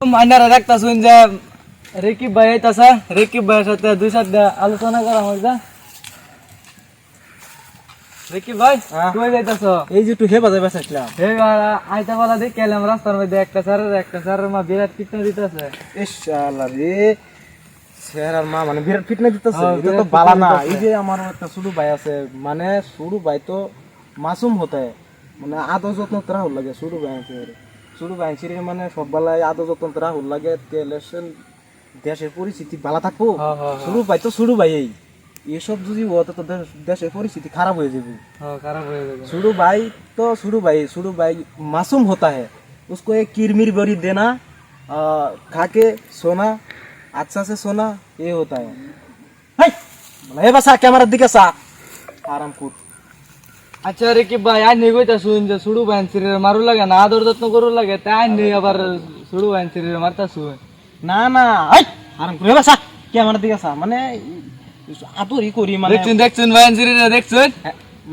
মাইনারা দেখতাছুন যে রেকিব ভাই আইতাছে রেকিব ভাইয়ের সাথে দুই সাথে আলোচনা করা হয় যা রেকিব ভাই হ্যাঁ? কই যাইতাছ এই যে একটু হেবা যাবে চাইছিলাম এইবার আইতা বলা দেখে এলাম রাস্তার মধ্যে একটা স্যারের একটা স্যারের মা বিরাট পিটনা দিতেছে ইস আল্লাহ রে স্যার আর মা মানে বিরাট ফিটনেস দিতেছে হ্যাঁ, এটা তো বিরাট বালা না fitness এই যে আমার একটা ছোট ভাই আছে মানে ছোট ভাই তো মাসুম হতে হয়। মানে আদর যত্ন তোরা হল লাগে ছোট ভাই আছে ছোট ভাই ছিল মানে সব বেলায় আদর যত্ন তোরা হল লাগে তেলেশন দেশের পরিস্থিতি ভালো থাকবো হ্যাঁ, হ্যাঁ, হ্যাঁ। ছোট ভাই তো ছোট ভাই এই এসব যদি হতো তো দেশ- দেশের পরিস্থিতি খারাপ হয়ে যাবে হ্যাঁ খারাপ হয়ে যাবে सुडू भाई तो सुडू भाई सुडू भाई मासूम होता है उसको एक किरमिर बड़ी देना आ, खा के सोना अच्छा से सोना ये होता है हाय बोला, हे बसा कैमरा दिखे सा आराम कूद আচ্ছা রেকিব ভাই আই নেই কইতাছুন যে সুড়ু ভাই শরীরে মারু লাগে না আদর যত্ন করু লাগে তাই আই নেই আবার সুড়ু ভাই শরীরে মারতাছুন না না হাই আরাম করে বসা ক্যামেরা দিকে সা মানে আদরই করি মানে দেখছুন দেখছুন ভাই শরীরে দেখছুন।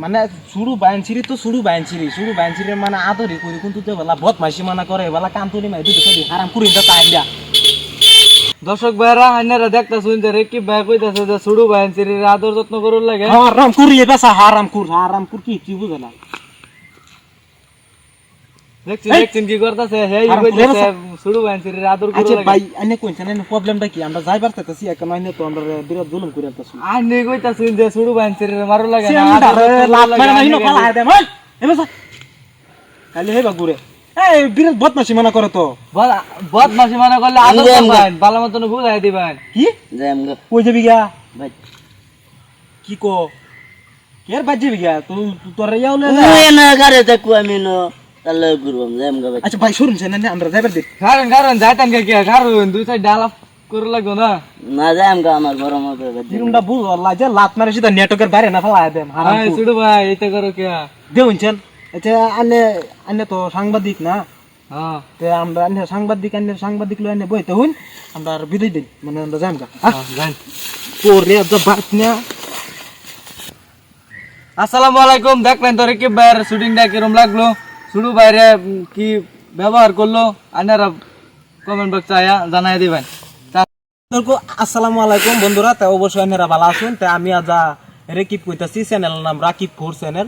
মানে সুড়ু বাইনছিরি তো সুড়ু বাইনছিরি সুড়ু বাইনছিরি মানে আদরই করি কিন্তু তো বেলা মাসি মানা করে বেলা কান্তরি মাই দুটো হারাম করি তো তাই দিয়া। দর্শক ভাইরা আইনারা দেখতাছুন যে রেকিব ভাই কইতাছে যে সুড়ু ভাই শরীরে আদর যত্ন করু লাগে। হারাম কুরি বেসা হারাম কুর হারাম কুর কি কি বুঝে না। দেখছুন দেখছুন কি করতাছে? হে আরাম করে কইতাছে সুড়ু ভাই শরীরে আদর করু আচ্ছা লাগে। ভাই আনে কোনছেন এনে প্রবলেমটা কি? আমরা যাইবার তাইতাছি এখন আইনে তো আমরা বিরাট জুলুম করে আনতাছি। আই নেই কইতাছুন যে সুড়ু ভাই শরীরে মারু লাগে না সেন্ডা আদর রে যত্ন লাভ করু মেরে লাগে, নাহিনো আইনে ফালা গেলে। দে ভাই এ বেসা কালি হেবা ঘুরে এই বিরাট বদমাশি মানা করে তো। বল- বদমাশি মানে করলে আদর করবেন ভালো মতন বুঝাই দিবেন। কি? কই যাবি গা কি কো? কের বাজ যাবি গা তুই তোর ইয়াও লে আচ্ছা ভাই শুনুন সেন আমরা যাইবার দে কারণ কারণ যাইতেন কে কে কারণ দুই সাইড ডালা করে লাগবো না। দিরুমটা বুঝ আল্লাহ যে লাত মারে সিধা নেটওয়ার্কের বাইরে না ফালা দেম হারাম। শুধু ভাই এটা করো কে? দেউনছেন আচ্ছা আনে আনে তো সাংবাদিক না? হ্যাঁ। তে আমরা আনে সাংবাদিক আনে সাংবাদিক লই আনে বইতে হইন আমরা আর বিদায় দিই মানে আমরা যাম গা। হ্যাঁ, যান। তোর যা বাত না। আসসালামু আলাইকুম দেখলেন তোর কি বাইরের শুটিংটা কিরম লাগল? শুরু বাইরে কি ব্যবহার করল? আপনারা কমেন্ট বক্সে আয়া জানাই দিবেন। আসসালামু আলাইকুম বন্ধুরা তা অবশ্যই আপনারা ভালো আছেন। তা আমি আজ রেকিব কইতাছি চ্যানেলের নাম রাকিব ফোর চ্যানেল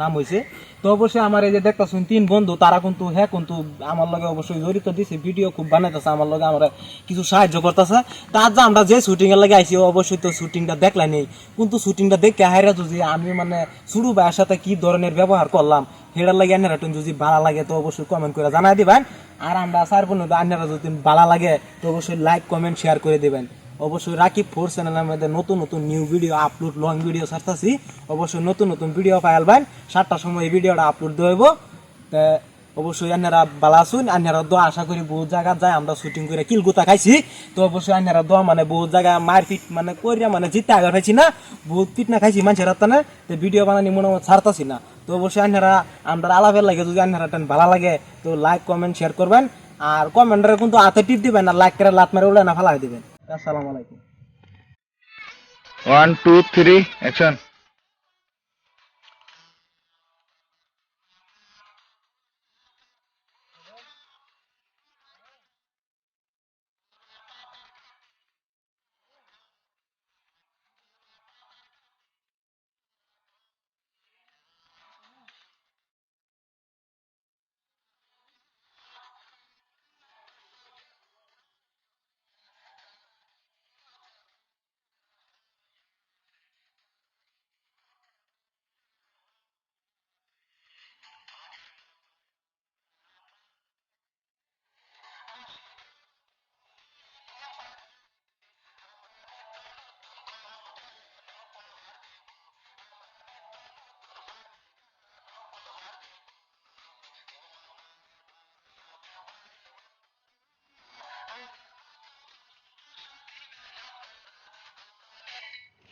নাম হইছে। তো অবশ্যই আমার এই যে দেখতাছুন তিন বন্ধু, তারা কিন্তু হ্যাঁ কিন্তু আমার লগে অবশ্যই জড়িত দিছে ভিডিও খুব বানাইতেছে, আমার লগে আমরা কিছু সাহায্য করতেছে। তা আজ আমরা যে শুটিং এর লাগে আইছি অবশ্যই তো শুটিংটা দেখলাই নেই। কিন্তু শুটিংটা দেখে হাইরা যদি আমি মানে শুরু ভাইয়ের সাথে কি ধরনের ব্যবহার করলাম, হেডার লাগে আনারা যদি ভালো লাগে তো অবশ্যই কমেন্ট করে জানাই দিবেন। আর আমরা সার বোন আনারা যদি ভালো লাগে তো অবশ্যই লাইক কমেন্ট শেয়ার করে দিবেন। অবশ্যই রাকিব ফোর চ্যানেলের মধ্যে নতুন নতুন new video upload long video ছাড়তেছি। অবশ্যই নতুন নতুন ভিডিও পাইলবেন সাতটার সময় এই ভিডিওটা আপলোড দেব অবশ্যই আন্যারা ভালো আসুন আন্যারা দোয়া আশা করি বহুত জায়গা যায়, আমরা শুটিং করে কিলগুতা খাইছি। তো অবশ্যই আন্যারা দোয়া মানে বহুত জায়গা মারপিট মানে করিয়া মানে জিতে আগে খাইছি না, বহুত পিট না খাইছি মানুষের হাতে তো ভিডিও বানানি মনে মনে ছাড়তাছি না। তো অবশ্যই আন্যারা আমরা আলাপের লাগে যদি আন্যারা টেন ভালো লাগে, তো লাইক কমেন্ট শেয়ার করবেন। আর কমেন্টারে কিন্তু হাতে টিপ দিবেন আর লাইক করে লাত মেরে উড়ে না ফেলাই দিবেন। আসসালামু আলাইকুম। One two three action